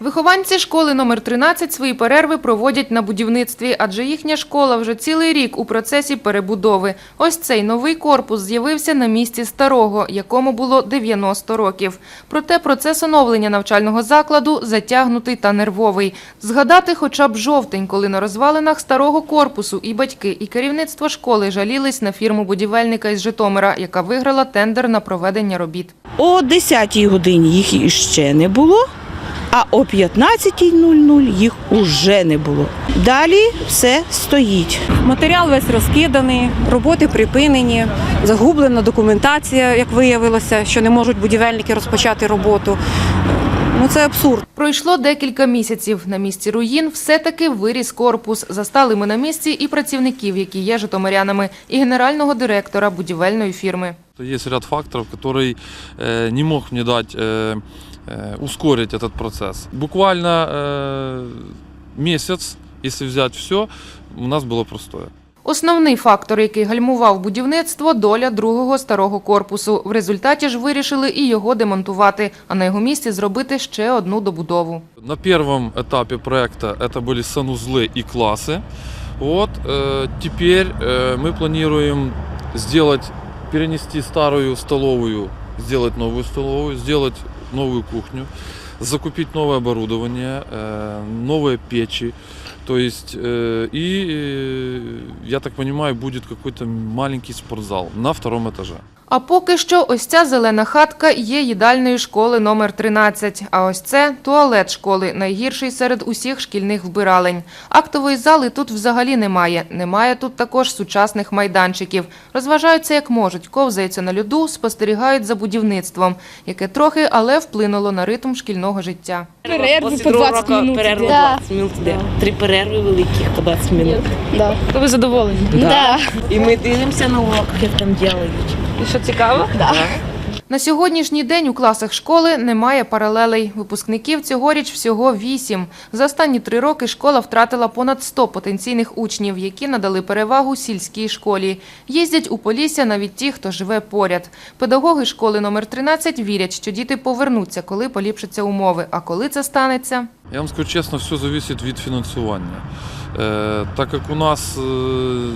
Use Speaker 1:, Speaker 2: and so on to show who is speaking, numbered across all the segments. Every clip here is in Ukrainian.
Speaker 1: Вихованці школи номер 13 свої перерви проводять на будівництві, адже їхня школа вже цілий рік у процесі перебудови. Ось цей новий корпус з'явився на місці старого, якому було 90 років. Проте процес оновлення навчального закладу затягнутий та нервовий. Згадати хоча б жовтень, коли на розвалинах старого корпусу і батьки, і керівництво школи жалілись на фірму будівельника із Житомира, яка виграла тендер на проведення робіт.
Speaker 2: О 10-й годині їх іще не було, а о 15.00 їх уже не було. Далі все стоїть.
Speaker 3: Матеріал весь розкиданий, роботи припинені, загублена документація, як виявилося, що не можуть будівельники розпочати роботу. Ну це абсурд.
Speaker 1: Пройшло декілька місяців. На місці руїн все-таки виріс корпус. Застали ми на місці і працівників, які є житомирянами, і генерального директора будівельної фірми.
Speaker 4: Есть ряд факторов, который э, не мог мне дать э, э, ускорить этот процесс. Буквально э, месяц, если взять все, у нас было простое.
Speaker 1: Основний фактор, який гальмував будівництво – доля другого старого корпусу. В результаті ж вирішили і його демонтувати, а на його місці зробити ще одну добудову.
Speaker 4: На первом этапе проекта это были санузлы и классы. Вот, э, теперь э, мы планируем сделать, перенести старую столовую, сделать новую столовую, сделать новую кухню, закупить новое оборудование, новые печи. То есть, э, и, э, я так понимаю, будет какой-то маленький спортзал на втором этаже.
Speaker 1: А поки що ось ця зелена хатка є їдальною школи номер 13, а ось це туалет школи, найгірший серед усіх шкільних вбиралень. Актової зали тут взагалі немає. Немає тут також сучасних майданчиків. Розважаються як можуть, ковзаються на льоду, спостерігають за будівництвом, яке трохи, але вплинуло на ритм шкільного життя.
Speaker 5: Перерви
Speaker 6: Після
Speaker 5: по
Speaker 6: другого
Speaker 5: 20
Speaker 6: року
Speaker 5: минут.
Speaker 6: Перерва
Speaker 5: Да.
Speaker 6: 20 минут йде. Три перерви великих по 20 минут.
Speaker 5: Да.
Speaker 7: То ви задоволені?
Speaker 5: Да.
Speaker 6: І ми дивимося на уроках, як там ділають.
Speaker 7: І що цікаво?
Speaker 1: На сьогоднішній день у класах школи немає паралелей. Випускників цьогоріч всього вісім. За останні три роки школа втратила понад 100 потенційних учнів, які надали перевагу сільській школі. Їздять у Полісся навіть ті, хто живе поряд. Педагоги школи номер 13 вірять, що діти повернуться, коли поліпшаться умови. А коли це станеться?
Speaker 4: Я вам скажу честно, все зависит від фінансування. Э, так как у нас э,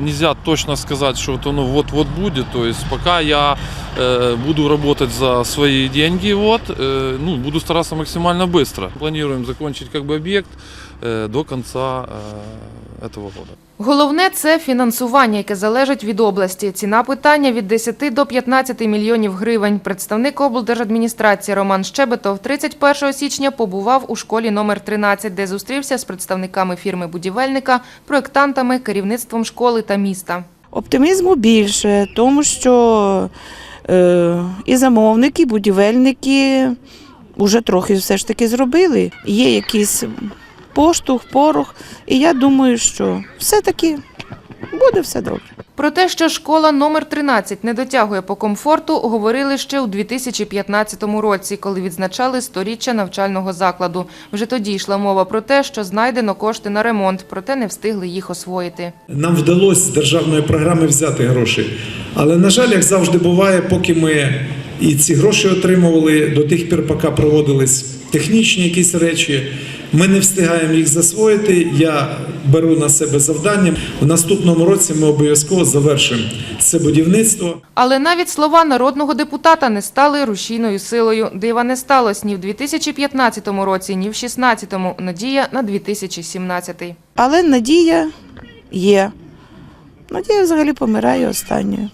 Speaker 4: нельзя точно сказать, что вот оно вот-вот будет, то есть пока я э, буду работать за свои деньги, вот, э, ну, буду стараться максимально быстро. Планируем закончить как бы объект э, до конца э, этого года.
Speaker 1: Головне – це фінансування, яке залежить від області. Ціна питання – від 10 до 15 мільйонів гривень. Представник облдержадміністрації Роман Щебетов 31 січня побував у школі номер 13, де зустрівся з представниками фірми-будівельника, проєктантами, керівництвом школи та міста.
Speaker 2: Оптимізму більше, тому що е, і замовники, і будівельники вже трохи все ж таки зробили. Є якийсь поштовх, порох, і я думаю, що все-таки буде все добре.
Speaker 1: Про те, що школа номер 13 не дотягує по комфорту, говорили ще у 2015 році, коли відзначали сторіччя навчального закладу. Вже тоді йшла мова про те, що знайдено кошти на ремонт, проте не встигли їх освоїти.
Speaker 8: Нам вдалося з державної програми взяти гроші. Але, на жаль, як завжди буває, поки ми і ці гроші отримували, до тих пір, поки проводились технічні якісь речі, ми не встигаємо їх засвоїти. Я беру на себе завдання. В наступному році ми обов'язково завершимо це будівництво.
Speaker 1: Але навіть слова народного депутата не стали рушійною силою. Дива не сталося ні в 2015 році, ні в 2016. Надія на 2017.
Speaker 2: Але надія є. Надія взагалі помирає останньою.